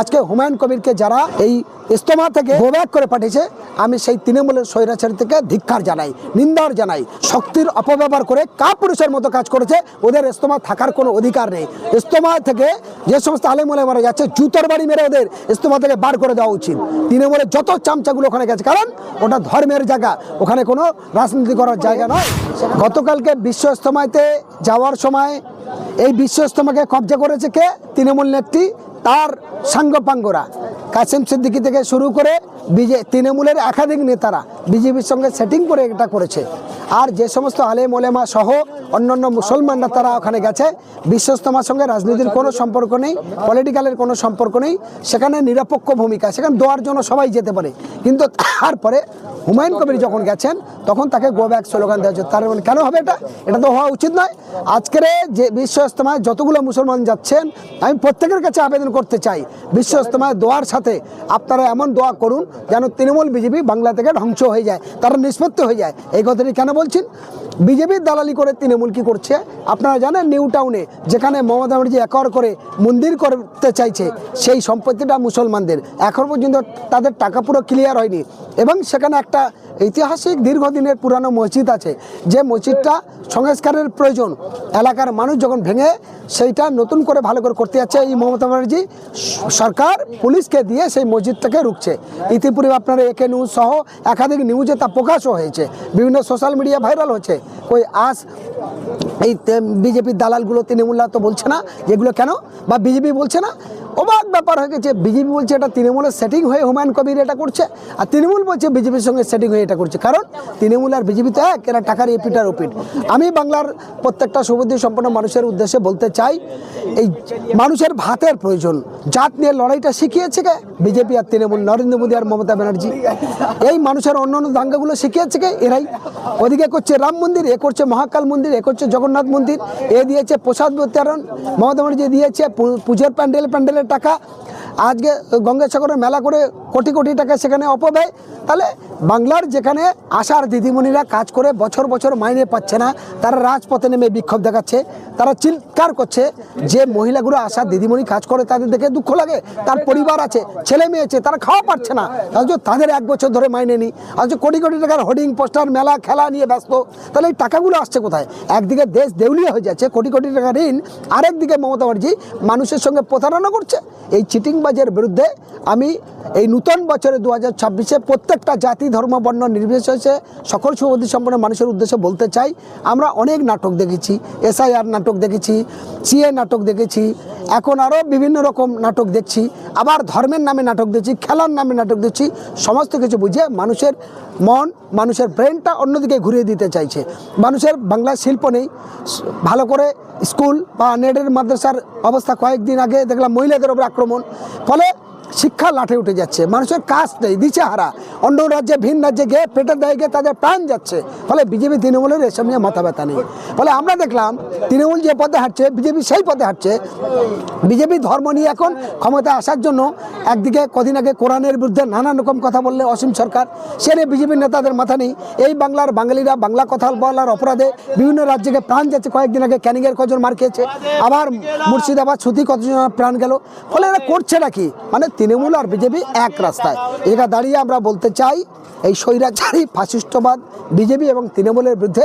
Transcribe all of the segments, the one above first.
আজকে হুমায়ুন কবিরকে যারা এই ইস্তমা থেকে গোব্যাক করে পাঠিয়েছে, আমি সেই তৃণমূলের স্বৈরাচারী থেকে ধিক্কার জানাই, নিন্দার জানাই, শক্তির অপব্যবহার করে কা পুরুষের মতো কাজ করেছে, ওদের ইস্তমা থাকার কোনো অধিকার নেই। ইস্তমা থেকে যে সমস্ত আলেমলে মারা যাচ্ছে, জুতোর বাড়ি মেরে ওদের ইস্তমা থেকে বার করে দেওয়া উচিত। তৃণমূলের যত চামচাগুলো ওখানে গেছে, কারণ ওটা ধর্মের জায়গা, ওখানে কোনো রাজনীতি করার জায়গা নয়। গতকালকে বিশ্ব ইস্তমাতে যাওয়ার সময় এই বিশ্ব ইস্তমাকে কবজা করেছে কে? তৃণমূল নেত্রী তার সাঙ্গপাঙ্গরা। কাসিম সিদ্দিকি থেকে শুরু করে বিজে, তৃণমূলের একাধিক নেতারা বিজেপির সঙ্গে সেটিং করে এটা করেছে। আর যে সমস্ত আলেম ওলেমা সহ অন্যান্য মুসলমানরা তারা ওখানে গেছে। বিশ্বস্তমার সঙ্গে রাজনীতির কোনো সম্পর্ক নেই পলিটিক্যালের কোনো সম্পর্ক নেই, সেখানে নিরপেক্ষ ভূমিকা, সেখানে দোয়ার জন্য সবাই যেতে পারে। কিন্তু তারপরে হুমায়ুন কবির যখন গেছেন, তখন তাকে গো ব্যাক স্লোগান দেওয়া হচ্ছে তার মানে কেন হবে এটা? এটা তো হওয়া উচিত নয়। আজকের যে বিশ্ব ইস্তমায় যতগুলো মুসলমান যাচ্ছেন, আমি প্রত্যেকের কাছে আবেদন করতে চাই বিশ্ব ইস্তমায় দোয়ার সাথে আপনারা এমন দোয়া করুন যেন তৃণমূল বিজেপি বাংলা থেকে ধ্বংস হয়ে যায়, তারা নিষ্পত্তি হয়ে যায়। এই কথাটি কেন বলছেন, বিজেপির দালালি করে তৃণমূল কি করছে? আপনারা জানেন নিউ টাউনে যেখানে মমতা ব্যানার্জি একর করে মন্দির করতে চাইছে, সেই সম্পত্তিটা মুসলমানদের। এখন পর্যন্ত তাদের টাকা পুরো ক্লিয়ার হয়নি। এবং সেখানে একটা ঐতিহাসিক দীর্ঘদিনের পুরানো মসজিদ আছে, যে মসজিদটা সংস্কারের প্রয়োজন। এলাকার মানুষ যখন ভেঙে সেইটা নতুন করে ভালো করে করতে যাচ্ছে এই মমতা ব্যানার্জি, সরকার পুলিশকে দিয়ে সেই মসজিদটাকে রুখছে। ইতিপূর্বে আপনারা একে নিউজ সহ একাধিক নিউজে তা প্রকাশও হয়েছে। বিভিন্ন সোশ্যাল মিডিয়া ভাইরাল হচ্ছে ওই আজ এই বিজেপির দালালগুলো, তৃণমূলরা তো বলছে না। যেগুলো কেন? বা বিজেপি বলছে না? অবাক ব্যাপার হয়ে গেছে। বিজেপি বলছে এটা তৃণমূলের সেটিং হয়ে হুমায়ুন কবির এটা করছে, আর তৃণমূল বলছে বিজেপির সঙ্গে সেটিং হয়ে এটা করছে। কারণ তৃণমূল আর বিজেপি তো এক, এরা টাকার এপিট আর ওপিট আমি বাংলার প্রত্যেকটা সুবুদ্ধি সম্পন্ন মানুষের উদ্দেশ্যে বলতে চাই, এই মানুষের ভাতের প্রয়োজন। জাত নিয়ে লড়াইটা শিখিয়েছে কে? বিজেপি আর তৃণমূল, নরেন্দ্র মোদী আর মমতা ব্যানার্জি। এই মানুষের অন্য অন্য দাঙ্গাগুলো শিখিয়েছে কে? এরাই। ওদিকে করছে রাম মন্দির, এ করছে মহাকাল মন্দির, এ করছে জগন্নাথ মন্দির, এ দিয়েছে প্রসাদ বিতরণ, মমতা ব্যানার্জি দিয়েছে পুজোর প্যান্ডেল, প্যান্ডেলের টাকা আজকে গঙ্গাসাগরের মেলা করে কোটি কোটি টাকা সেখানে অপব্যয়। তাহলে বাংলার যেখানে আশার দিদিমণিরা কাজ করে বছর বছর মাইনে পাচ্ছে না, তারা রাজপথে নেমে বিক্ষোভ দেখাচ্ছে, তারা চিৎকার করছে যে মহিলাগুলো আশার দিদিমণি কাজ করে তাদের দেখে দুঃখ লাগে, তার পরিবার আছে, ছেলে মেয়ে আছে, তারা খাওয়া পাচ্ছে না। অথচ তাদের এক বছর ধরে মাইনে নেই, অথচ কোটি কোটি টাকার হোর্ডিং, পোস্টার, মেলা, খেলা নিয়ে ব্যস্ত। তাহলে এই টাকাগুলো আসছে কোথায়? একদিকে দেশ দেউলিয়া হয়ে যাচ্ছে, কোটি কোটি টাকা ঋণ, আরেকদিকে মমতা ব্যানার্জি মানুষের সঙ্গে প্রতারণা করছে। এই চিটিংবাজের বিরুদ্ধে আমি এই নূতন বছরে দু হাজার ছাব্বিশে প্রত্যেকটা জাতি, ধর্ম, বর্ণ নির্বিশেষে সকল সুবুদ্ধি সম্পন্ন মানুষের উদ্দেশ্যে বলতে চাই, আমরা অনেক নাটক দেখেছি, এসআইআর নাটক দেখেছি, সিএ নাটক দেখেছি, এখন আরও বিভিন্ন রকম নাটক দেখছি, আবার ধর্মের নামে নাটক দেখছি, খেলার নামে নাটক দেখছি, সমস্ত কিছু বুঝে মানুষের মন, মানুষের ব্রেনটা অন্যদিকে ঘুরিয়ে দিতে চাইছে। মানুষের বাংলা শিল্প নেই, ভালো করে স্কুল বা নেটের মাদ্রাসার অবস্থা কয়েকদিন আগে দেখলাম মহিলাদের ওপর আক্রমণ ফলে শিক্ষা লাঠে উঠে যাচ্ছে, মানুষের কাজ নেই, দিশেহারা। অন্য রাজ্যে, ভিন রাজ্যে গিয়ে পেটের দায়ে গিয়ে তাদের প্রাণ যাচ্ছে, ফলে বিজেপি, তৃণমূলের এসব নিয়ে মাথা ব্যথা নেই। ফলে আমরা দেখলাম, তৃণমূল যে পথে হাঁটছে, বিজেপি সেই পথে হাঁটছে। বিজেপি ধর্ম নিয়ে এখন ক্ষমতায় আসার জন্য একদিকে কদিন আগে কোরআনের বিরুদ্ধে নানান রকম কথা বললে অসীম সরকার, সে নিয়ে বিজেপির নেতাদের মাথা নেই। এই বাংলার বাঙালিরা বাংলা কথা বলার অপরাধে বিভিন্ন রাজ্যকে প্রাণ যাচ্ছে। কয়েকদিন আগে ক্যানিংয়ের কজন মার খেয়েছে। আবার মুর্শিদাবাদ সুতি কতজন প্রাণ গেল? ফলে এরা করছে নাকি? মানে তৃণমূল আর বিজেপি এক রাস্তায়। এটা দাঁড়িয়ে আমরা বলতে চাই, এই স্বৈরাচারী ফাশিষ্টবাদ বিজেপি এবং তৃণমূলের বিরুদ্ধে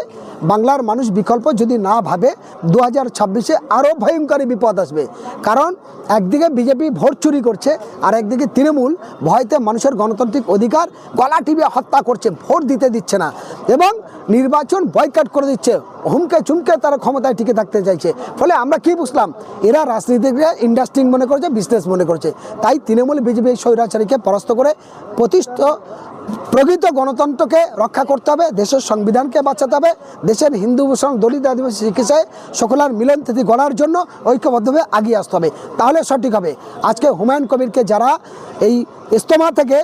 বাংলার মানুষ বিকল্প যদি না ভাবে দু হাজার ছাব্বিশে আরও ভয়ঙ্করী বিপদ আসবে। কারণ একদিকে বিজেপি ভোট চুরি করছে, আর একদিকে তৃণমূল ভয়তে মানুষের গণতান্ত্রিক অধিকার, গলা টিপে হত্যা করছে, ভোট দিতে দিচ্ছে না। এবং নির্বাচন বয়কাট করে দিচ্ছে। হুমকে চুমকে তারা ক্ষমতায় টিকে থাকতে চাইছে। ফলে আমরা কি বুঝলাম? এরা রাজনীতিকরা ইন্ডাস্ট্রি মনে করছে বিজনেস মনে করছে। তাই তৃণমূল, বিজেপি, স্বৈরাচারীকে পরাস্ত করে প্রতিষ্ঠিত প্রকৃত গণতন্ত্রকে রক্ষা করতে হবে, দেশের সংবিধানকে বাঁচাতে হবে, দেশের হিন্দু, মুসলমান, দলিত, আদিবাসী চিকিৎসায় সকলার মিলন তিথি গড়ার জন্য ঐক্যবদ্ধভাবে আগিয়ে আসতে হবে। তাহলে সঠিক হবে। আজকে হুমায়ুন কবিরকে যারা এই ইস্তমা থেকে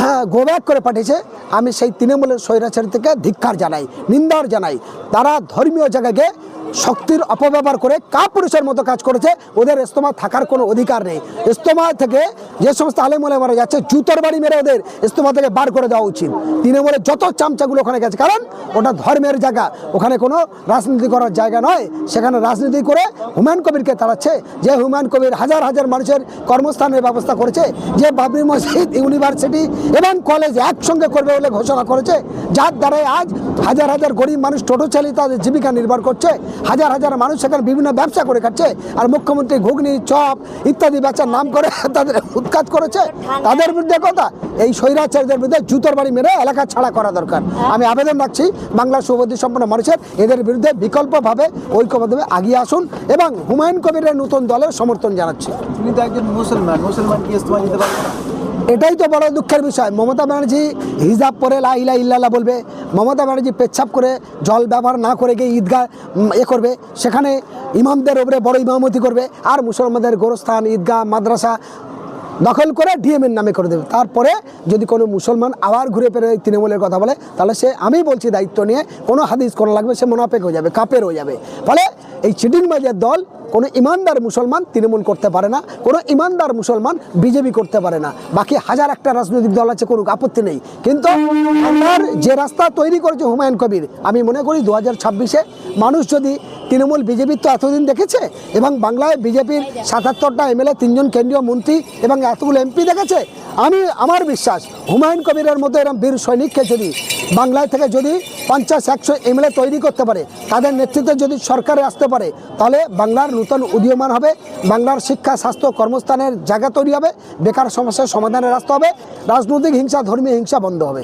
হ্যাঁ, গোব্যাক করে পাঠিয়েছে। আমি সেই তৃণমূলের স্বৈরাচারী থেকে ধিক্ষার জানাই নিন্দার জানাই। তারা ধর্মীয় জায়গাকে শক্তির অপব্যবহার করে কাপুরুষের মতো কাজ করেছে, ওদের ইস্তমা থাকার কোনো অধিকার নেই। ইস্তমা থেকে যে সমস্ত আলেমলে মারা যাচ্ছে, জুতোর বাড়ি মেরে ওদের ইস্তমা থেকে বার করে দেওয়া উচিত। তৃণমূলের যত চামচাগুলো ওখানে গেছে, কারণ ওটা ধর্মের জায়গা, ওখানে কোনো রাজনীতি করার জায়গা নয়। সেখানে রাজনীতি করে হুমায়ুন কবিরকে তাড়াচ্ছে, যে হুমায়ুন কবির হাজার হাজার মানুষের কর্মস্থানের ব্যবস্থা করেছে, যে বাবরি মসজিদ, ইউনিভার্সিটি এবং কলেজ একসঙ্গে করবে বলে ঘোষণা করেছে। যার দ্বারাই আজ হাজার হাজার গরিব মানুষ টোটো চালিয়ে তাদের জীবিকা নির্ভর করছে। হাজার হাজার মানুষ সেখানে বিভিন্ন ব্যবসা করে খাচ্ছে, আর মুখ্যমন্ত্রী ঘুগনি, চপ ইত্যাদি ব্যবসার নাম করে তাদের উৎখাত করেছে। তাদের বিরুদ্ধে কথা? এই স্বৈরাচারীদের বিরুদ্ধে জুতোর বাড়ি মেরে এলাকা ছাড়া করা দরকার। আমি আবেদন রাখছি বাংলার সুবুদ্ধি সম্পন্ন মানুষের, এদের বিরুদ্ধে বিকল্পভাবে ঐক্যবদ্ধভাবে আগিয়ে আসুন এবং হুমায়ুন কবিরের নতুন দলের সমর্থন জানাচ্ছি। তিনি তো একজন মুসলমান মুসলমান কি ইস্তমা দিতে পারবে না? এটাই তো বড় দুঃখের বিষয়। মমতা ব্যানার্জি হিজাব পরে লা ইলা ইল্লাল্লাহ বলবে, মমতা ব্যানার্জি পেচ্ছাপ করে জল ব্যবহার না করে গিয়ে ঈদগাহ এ করবে। সেখানে ইমামদের ওপরে বড় ইমামতি করবে, আর মুসলমানদের গোরস্থান, ঈদগাহ, মাদ্রাসা দখল করে ডিএমের নামে করে দেবে। তারপরে যদি কোনো মুসলমান আবার ঘুরে ফিরে তৃণমূলের কথা বলে, তাহলে সে, আমি বলছি দায়িত্ব নিয়ে কোনো হাদিস করা লাগবে, সে মোনাফেক হয়ে যাবে, কাপের হয়ে যাবে। ফলে এই চিটিংবাজের দল, কোনো ইমানদার মুসলমান তৃণমূল করতে পারে না, কোনো ইমানদার মুসলমান বিজেপি করতে পারে না। বাকি হাজার একটা রাজনৈতিক দল আছে, কোনো আপত্তি নেই। কিন্তু আমার যে রাস্তা তৈরি করেছে হুমায়ুন কবির, আমি মনে করি দু হাজার মানুষ যদি তৃণমূল বিজেপি তো এতদিন দেখেছে এবং বাংলায় বিজেপির সাতাত্তরটা এমএলএ, তিনজন কেন্দ্রীয় মন্ত্রী এবং এতগুলো এমপি দেখেছে। আমি, আমার বিশ্বাস, হুমায়ুন কবিরের মতো এরকম বীর সৈনিককে যদি বাংলায় থেকে যদি পঞ্চাশ, একশো এমএলএ তৈরি করতে পারে, তাদের নেতৃত্বে যদি সরকারে আসতে পারে, তাহলে বাংলার নূতন উদীয়মান হবে, বাংলার শিক্ষা, স্বাস্থ্য, কর্মস্থানের জায়গা তৈরি হবে, বেকার সমস্যার সমাধানের রাস্তা হবে, রাজনৈতিক হিংসা, ধর্মীয় হিংসা বন্ধ হবে।